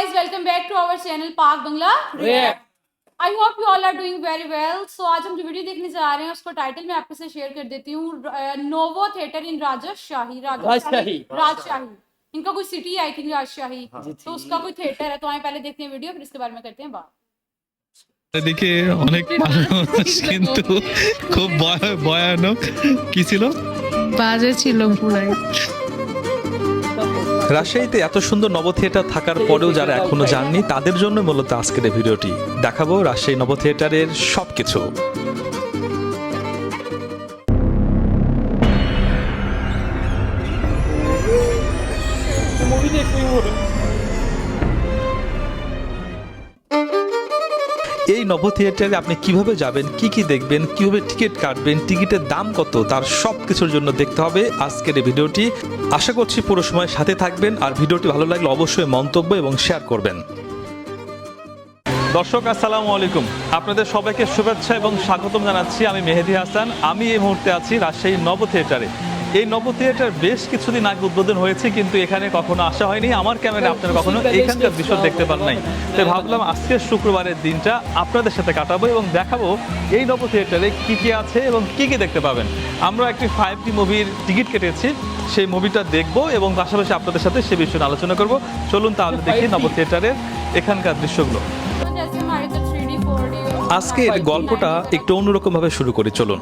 Hello guys, welcome back to our channel Park Bangla. I hope you all are doing very well. So आज हम जो video देखने जा रहे हैं उसको टाइटल मैं आपके साथ शेयर कर देती हूँ नोवो थिएटर इन राजशाही राजशाही। राजशाही इनका कोई सिटी है आई थिंक राजशाही जी, तो उसका कोई थिएटर है तो आए पहले देखते हैं वीडियो फिर इसके बारे में करते हैं बात এদিকে অনেক মানুষ কিন্তু খুব ভয়- ভয়ানক কি ছিল বাজে ছিল পুরাই রাজশাহীতে এত সুন্দর নব থিয়েটার থাকার পরেও যারা এখনও যাননি, তাদের জন্য মূলত আজকের ভিডিওটি। দেখাবো রাজশাহী নব থিয়েটারের সবকিছু। মুভি এই নব থিয়েটারে আপনি কীভাবে যাবেন, কি কি দেখবেন, কীভাবে টিকিট কাটবেন, টিকিটের দাম কত, তার সব কিছুর জন্য দেখতে হবে আজকের এই ভিডিওটি। আশা করছি পুরো সময় সাথে থাকবেন আর ভিডিওটি ভালো লাগলে অবশ্যই মন্তব্য এবং শেয়ার করবেন। দর্শক, আসসালামু আলাইকুম। আপনাদের সবাইকে শুভেচ্ছা এবং স্বাগতম জানাচ্ছি আমি মেহেদি হাসান। আমি এই মুহূর্তে আছি রাজশাহী নব থিয়েটারে এই নব থিয়েটার বেশ কিছুদিন আগে উদ্বোধন হয়েছে কিন্তু এখানে কখনো আসা হয়নি। আমার ক্যামেরা আপনারা কখনো এখানকার দৃশ্য দেখতে পান নাই। তাই ভাবলাম আজকের শুক্রবারের দিনটা আপনাদের সাথে কাটাবো এবং দেখাবো এই নব থিয়েটারে কী কী আছে এবং কী কী দেখতে পাবেন। আমরা একটি ফাইভ টি মুভির টিকিট কেটেছি সেই মুভিটা দেখব এবং পাশাপাশি আপনাদের সাথে সে বিষয়ে আলোচনা করব। চলুন তাহলে আচ্ছা, দেখি নব থিয়েটারের এখানকার দৃশ্যগুলো। আজকের গল্পটা একটু অন্যরকমভাবে শুরু করি চলুন।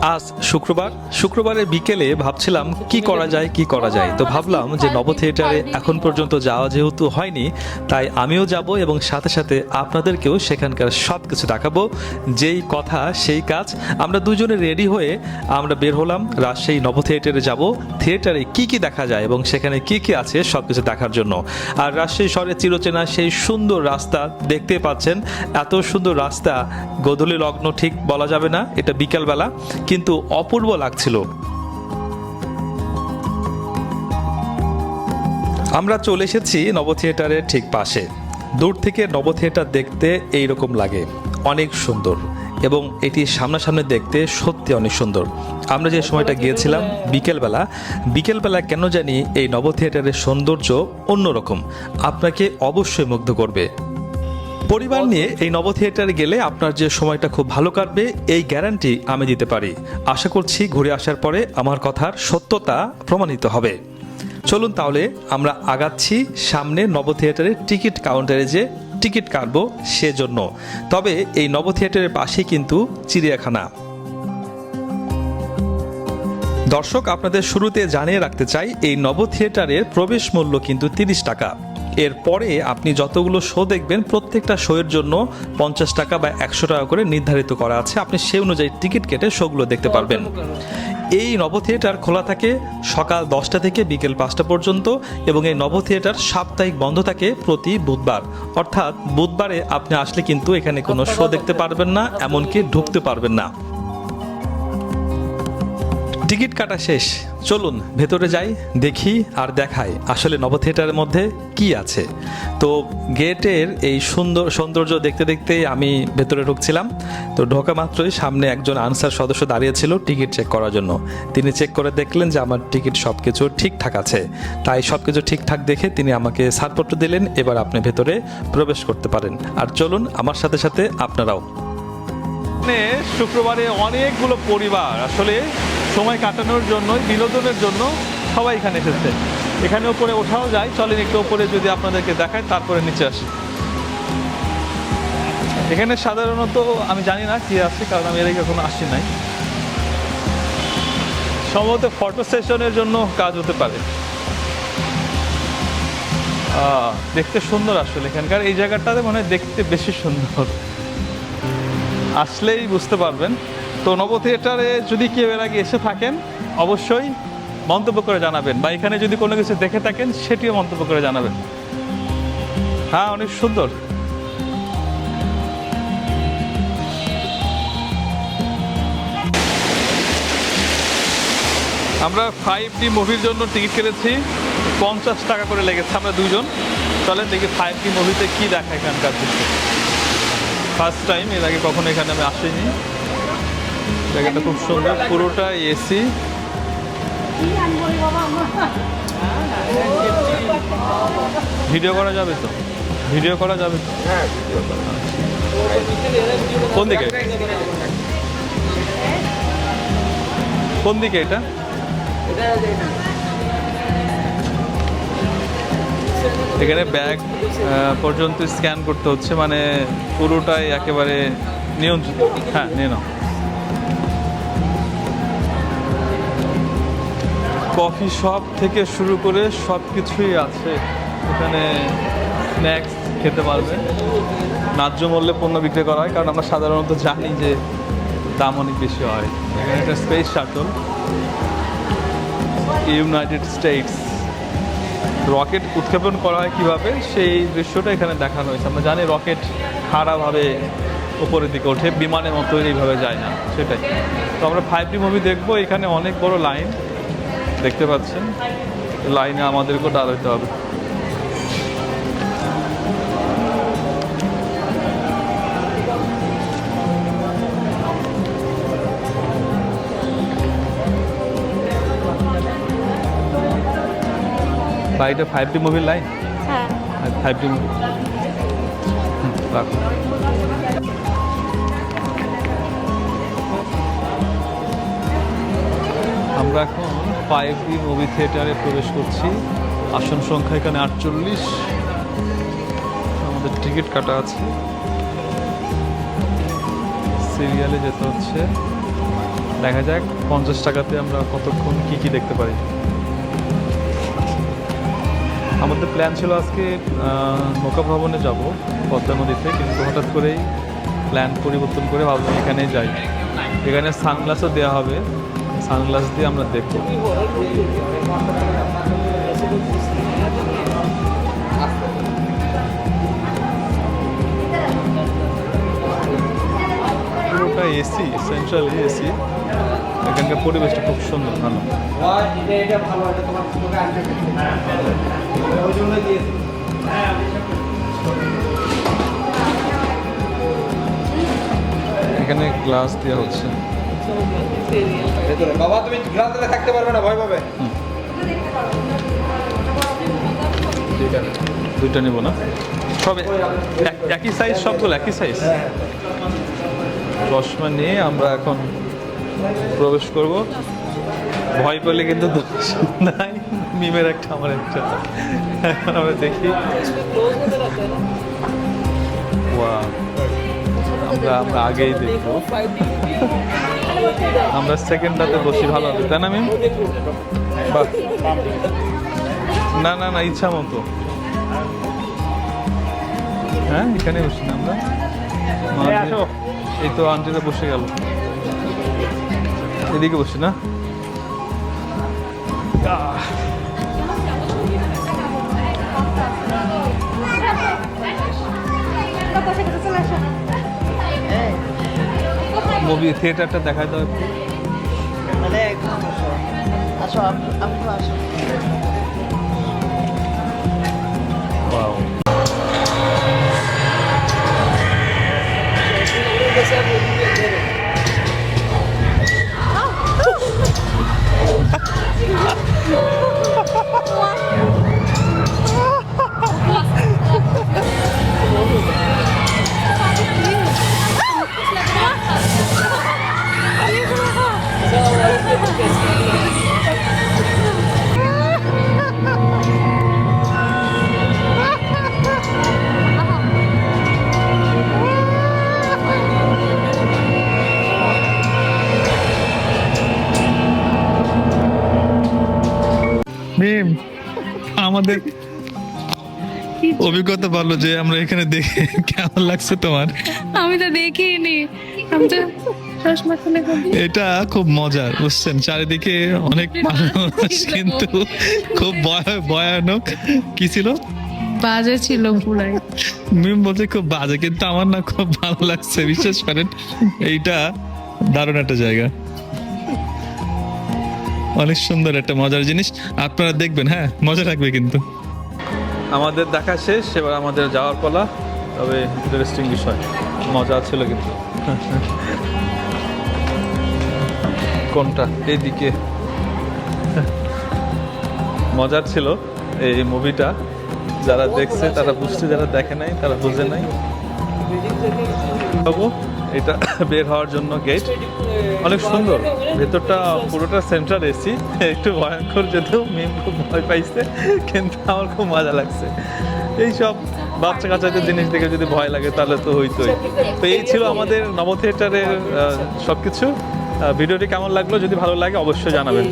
আজ শুক্রবার। শুক্রবারের বিকেলে ভাবছিলাম কি করা যায়, কি করা যায়। তো ভাবলাম যে নব থিয়েটারে এখন পর্যন্ত যাওয়া যেহেতু হয়নি, তাই আমিও যাব এবং সাথে সাথে আপনাদেরকেও সেখানকার সব কিছু দেখাবো। যেই কথা, সেই কাজ। আমরা দুজনে রেডি হয়ে আমরা বের হলাম, রাজশাহী নব থিয়েটারে যাব। থিয়েটারে কি কি দেখা যায় এবং সেখানে কি কি আছে সব কিছু দেখার জন্য। আর রাজশাহী শহরের চিরচেনা সেই সুন্দর রাস্তা দেখতে পাচ্ছেন। এত সুন্দর রাস্তা, গোধূলি লগ্ন ঠিক বলা যাবে না, এটা বিকালবেলা। কিন্তু অপূর্ব লাগছিল। আমরা চলে এসেছি নব থিয়েটারের ঠিক পাশে। দূর থেকে নব থিয়েটার দেখতে এই রকম লাগে, অনেক সুন্দর এবং এটি সামনাসামনি দেখতে সত্যি অনেক সুন্দর। আমরা যে সময়টা গিয়েছিলাম বিকেলবেলা বিকেলবেলা কেন জানি এই নব থিয়েটারের সৌন্দর্য অন্যরকম। আপনাকে অবশ্যই মুগ্ধ করবে। পরিবার নিয়ে এই নব থিয়েটারে গেলে আপনার যে সময়টা খুব ভালো কাটবে, এই গ্যারান্টি আমি দিতে পারি। আশা করছি ঘুরে আসার পরে আমার কথার সত্যতা প্রমাণিত হবে। চলুন তাহলে আমরা আগাচ্ছি সামনে নব থিয়েটারের টিকিট কাউন্টারে যে টিকিট কাটবো সেজন্য। তবে এই নব থিয়েটারের পাশেই কিন্তু চিড়িয়াখানা। দর্শক, আপনাদের শুরুতে জানিয়ে রাখতে চাই, এই নব থিয়েটারের প্রবেশ মূল্য কিন্তু তিরিশ টাকা। এরপরে আপনি যতগুলো শো দেখবেন প্রত্যেকটা শোয়ের জন্য পঞ্চাশ টাকা বা একশো টাকা করে নির্ধারিত করা আছে। আপনি সে অনুযায়ী টিকিট কেটে শোগুলো দেখতে পারবেন। এই নব থিয়েটার খোলা থাকে সকাল দশটা থেকে বিকেল পাঁচটা পর্যন্ত এবং এই নব থিয়েটার সাপ্তাহিক বন্ধ থাকে প্রতি বুধবার। অর্থাৎ বুধবারে আপনি আসলে কিন্তু এখানে কোনো শো দেখতে পারবেন না এমনকি ঢুকতে পারবেন না। টিকিট কাটা শেষ। চলুন, ভেতরে যাই, দেখি আর দেখাই আসলে নব থিয়েটারের মধ্যে কি আছে। তো গেটের এই সুন্দর সৌন্দর্য দেখতে দেখতে আমি ভেতরে ঢুকছিলাম। তো ঢোকা মাত্রই সামনে একজন আনসার সদস্য দাঁড়িয়েছিল টিকিট চেক করার জন্য। তিনি চেক করে দেখলেন যে আমার টিকিট সব কিছু ঠিকঠাক আছে। তাই সব কিছু ঠিকঠাক দেখে তিনি আমাকে ছাড়পত্র দিলেন, এবার আপনি ভেতরে প্রবেশ করতে পারেন। আর চলুন, আমার সাথে সাথে আপনারাও। এখানে শুক্রবারে অনেকগুলো পরিবার, আসলে সময় কাটানোর জন্য বিনোদনের জন্য সবাই এখানে এসেছে। এখানে ওপরে ওঠাও যায়, চলেন একটু ওপরে যদি আপনাদেরকে দেখায়, তারপরে নিচে আসি। এখানে সাধারণত, আমি জানি না কি আছে, কারণ আমি আগে কখনো আসি নাই। সম্ভবত ফটো সেশনের জন্য কাজ হতে পারে। দেখতে সুন্দর আসলে এখানকার। এই জায়গাটাতে মনে দেখতে বেশি সুন্দর। আসলেই বুঝতে পারবেন। তো নব থিয়েটারে যদি কেউ এর আগে এসে থাকেন, অবশ্যই মন্তব্য করে জানাবেন বা এখানে যদি কোনো কিছু দেখে থাকেন, সেটিও মন্তব্য করে জানাবেন। হ্যাঁ অনেক সুন্দর। আমরা ফাইভ ডি মুভির জন্য টিকিট কেটেছি, পঞ্চাশ টাকা করে লেগেছে আমরা দুজন। চলেন দেখি ফাইভ ডি মুভিতে কী দেখা এখানকার ফার্স্ট টাইম এর আগে কখনো এখানে আমি আসিনি। জায়গাটা খুব সুন্দর, পুরোটা এসি ভিডিও করা যাবে তো? ভিডিও করা যাবে তো? কোন দিকে? কোন দিকে এটা? এখানে ব্যাগ পর্যন্ত স্ক্যান করতে হচ্ছে মানে পুরোটাই একেবারে নিয়ন্ত্রিত। হ্যাঁ নিয়ে নাও। কফি শপ থেকে শুরু করে সব কিছুই আছে। এখানে স্ন্যাক্স খেতে পারবে ন্যায্য মূল্যে পণ্য বিক্রি করা হয়, কারণ আমরা সাধারণত জানি যে দাম অনেক বেশি হয়। এখানে একটা space shuttle United States rocket উৎক্ষেপণ করা হয় কীভাবে? সেই দৃশ্যটা এখানে দেখানো হয়েছে। আমরা জানি রকেট খাড়াভাবে উপরের দিকে ওঠে, বিমানের মতো এইভাবে যায় না, সেটাই। তো আমরা ফাইভ ডি মুভি দেখব। এখানে অনেক বড় লাইন দেখতে পাচ্ছেন? লাইনে আমাদেরকেও দাঁড়াতে হবে। এটা ফাইভ ডি মুভির লাইন হ্যাঁ। ফাইভ ডি মুভি রাখো। আমরা এখন ফাইভ ডি মুভি থিয়েটারে প্রবেশ করছি। আসন সংখ্যা এখানে আটচল্লিশ। আমাদের টিকিট কাটা আছে। সিরিয়ালে যেতে হচ্ছে। দেখা যাক, পঞ্চাশ টাকাতে আমরা কতক্ষণ কি কি দেখতে পারি। আমাদের প্ল্যান ছিল আজকে নৌকা ভ্রমণে যাব পদ্মা নদীতে, কিন্তু হঠাৎ করেই প্ল্যান পরিবর্তন করে ভাবলাম এখানেই যাই। এখানে সানগ্লাসও দেওয়া হবে। সানগ্লাস দিয়ে আমরা দেখব। পুরোটা এসি সেন্ট্রালি এসি এখানকার পরিবেশটা খুব সুন্দর, ভালো। এখানে গ্লাস দেওয়া হচ্ছে। ভেতরে। বাবা তুমি গ্লাসে থাকতে পারবে না ভয় পাবে। দুইটা নিব। না? সব এক- একই সাইজ সবগুলো একই সাইজ চশমা নিয়ে আমরা এখন প্রবেশ করব। ভয় পেলে কিন্তু দোষ নাই। মিমের একটা আমার একটা। এখন আমরা দেখি. আমরা আমরা আগেই দেখব। আমরা সেকেন্ডটাতে বসি ভালো হবে তাই না মিম? বাহ। না না না ইচ্ছা মতো। হ্যাঁ এখানে বসি না আমরা? এই তো আন্টিরা বসে গেল। এদিকে বসি না। মুভি থিয়েটারটা দেখা দাও একটু আসো আপ- আপনি আসো Wow. আমাদের অভিজ্ঞতা বলো যে আমরা এখানে দেখে কেমন লাগছে তোমার? আমি তো দেখিনি। আমি তো এটা খুব মজার বুঝছেন? চারিদিকে অনেক মানুষ কিন্তু খুব ভয়- ভয়ানক। কি ছিল? বাজে ছিল পুরাই। মিম বলছে খুব বাজে কিন্তু আমার না খুব ভালো লাগছে বিশেষ করেন। এইটা দারুণ একটা জায়গা। অনেক সুন্দর, একটা মজার জিনিস। আপনারা দেখবেন হ্যাঁ মজা লাগবে কিন্তু। আমাদের দেখা শেষ, এবার আমাদের যাওয়ার পালা, তবে ইন্টারেস্টিং বিষয়। মজা ছিল কিন্তু। কোনটা? এইদিকে মজার ছিল এই মুভিটা। যারা দেখছে, তারা বুঝছে, যারা দেখে নাই, তারা বুঝে নাই। এটা বের হওয়ার জন্য গেট অনেক সুন্দর। ভেতরটা পুরোটা সেন্ট্রাল এসি একটু ভয়ঙ্কর যদিও মেম খুব ভয় পাইছে, কিন্তু আমার খুব মজা লাগছে। এইসব বাচ্চা কাচ্চাদের জিনিস দেখে যদি ভয় লাগে, তাহলে তো হইতোই। তো এই ছিল আমাদের নব থিয়েটারের সব কিছু ভিডিওটি কেমন লাগল? যদি ভালো লাগে, অবশ্যই জানাবেন।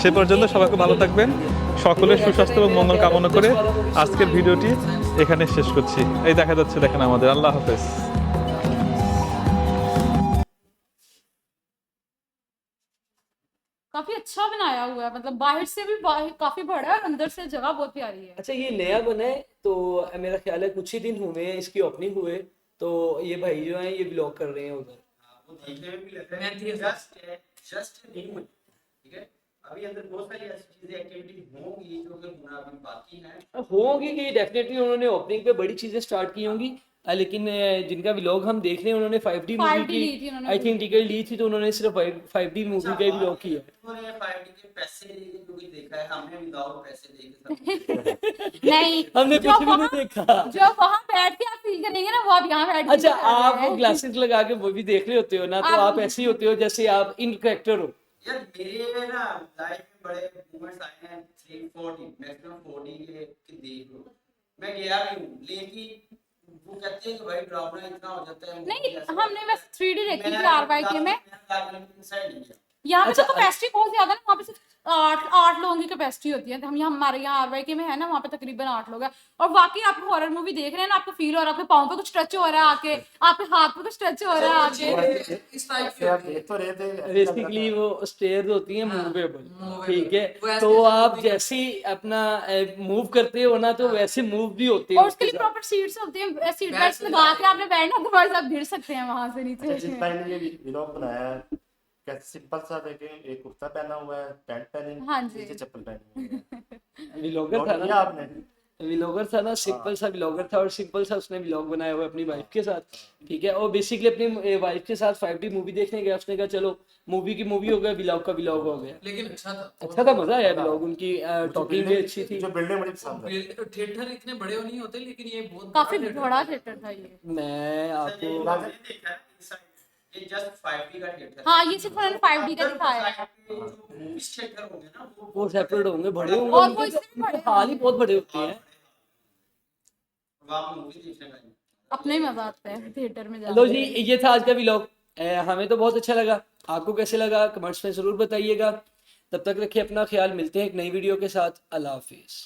সে পর্যন্ত সবাইকে ভালো থাকবেন। সকলের সুস্বাস্থ্য এবং মঙ্গল কামনা করে আজকের ভিডিওটি এখানে শেষ করছি। এই দেখা যাচ্ছে দেখেন আমাদের। আল্লাহ হাফেজ। काफ़ी अच्छा बनाया हुआ है मतलब बाहर से भी बाहर काफ़ी बड़ा है और अंदर से जगह बहुत प्यारी है। अच्छा ये नया बना है तो मेरा ख्याल है कुछ ही दिन हुए हैं इसकी ओपनिंग हुए तो ये भाई जो हैं ये ब्लॉग कर रहे हैं उधर। वो देखने में भी लग रहा है जस्ट जस्ट न्यू ठीक है? अभी अंदर बहुत सारी ऐसी चीज़ें एक्टिविटी होंगी जो कि होना अभी बाकी है। होंगी कि डेफिनेटली उन्होंने ओपनिंग पे बड़ी चीज़ें स्टार्ट की होंगी लेकिन जिनका व्लॉग हम देख रहे हैं उन्होंने 5D मूवी 5D की आई थिंक टिकट ली थी तो उन्होंने सिर्फ़ 5D मूवी का ही व्लॉग किया। उन्होंने फाइव डी के पैसे लेके भी देखा है हमने विदाउट पैसे देखे नहीं हमने पीछे भी नहीं देखा। जो वहाँ बैठ के आप फील करेंगे ना वो आप यहाँ बैठ अच्छा आप हैं। ग्लासेस लगा के मूवी देख रहे होते हो ना तो आप- आप ऐसे ही होते हो जैसे आप इन करेक्टर हो। यार मेरे ना लाइफ में बड़े मोमेंट्स आए हैं three four D maximum four के देख लो। मैं गया भी हूँ लेकिन वो कहते हैं कि भाई ड्रामा इतना हो जाता है नहीं हमने बस थ्री 3D देखी थी के में। यहाँ पे तो अच्छा, कैपेसिटी बहुत ज़्यादा है वहाँ पे सिर्फ़ आठ आठ लोगों की कैपेसिटी होती है। तो हम यहाँ हमारे यहाँ आरवाई के में है ना वहाँ पे तकरीबन आठ लोग हैं। और वाकई आप हॉरर मूवी देख रहे हैं ना आपको फील हो रहा है आपके पाँव पे कुछ टच हो रहा है आके आपके हाथ पे कुछ टच हो रहा है आके। इस टाइप की आप देख तो रहे थे बेसिकली वो स्टेयर्स होती हैं मूवेबल ठीक है तो आप जैसे ही अपना मूव करते हो ना तो वैसे मूव भी होते हैं और उसके लिए प्रॉपर सीट्स होती है सीट बेल्ट लगा के आपने बैठना अदरवाइज़ आप गिर सकते हैं वहाँ से अच्छा जिस नीचे भाई ने ये व्लॉग बनाया है कैसे सिंपल सा देखें एक कुर्ता पहना हुआ है पैंट पहनी हाँ जी। नीचे चप्पल पहनी व्लॉगर था ना? आपने? व्लॉगर था ना सिंपल सा व्लॉगर था और सिंपल सा उसने व्लॉग बनाया हुआ अपनी वाइफ के साथ। ठीक है और बेसिकली अपनी वाइफ के साथ 5D मूवी देखने गया। उसने कहा चलो मूवी की मूवी हो गया व्लॉग का व्लॉग हो गया। लेकिन अच्छा था। अच्छा था मज़ा आया व्लॉग उनकी टॉकिंग भी अच्छी थी। जो बिल्डिंग बड़ी पसंद है। थिएटर इतने बड़े नहीं होते लेकिन ये बहुत काफ़ी बड़ा है। थिएटर था। ये। मैं आपको ये है जस्ट फाइव डी का थिएटर हाँ ये सिर्फ़ उन्होंने फाइव डी का दिखाया है। मूवी थिएटर होंगे ना वो वो सेपरेट होंगे बड़े होंगे। और वो इससे भी बड़े हाल ही बहुत बड़े होते हैं। अपने ही मज़ा आता है थिएटर में लो जी ये था आज का व्लॉग हमें तो बहुत अच्छा लगा। आपको कैसे लगा कमेंट्स में ज़रूर बताइएगा। तब तक रखिए अपना ख्याल मिलते हैं एक नई वीडियो के साथ। अल्लाह हाफिज़।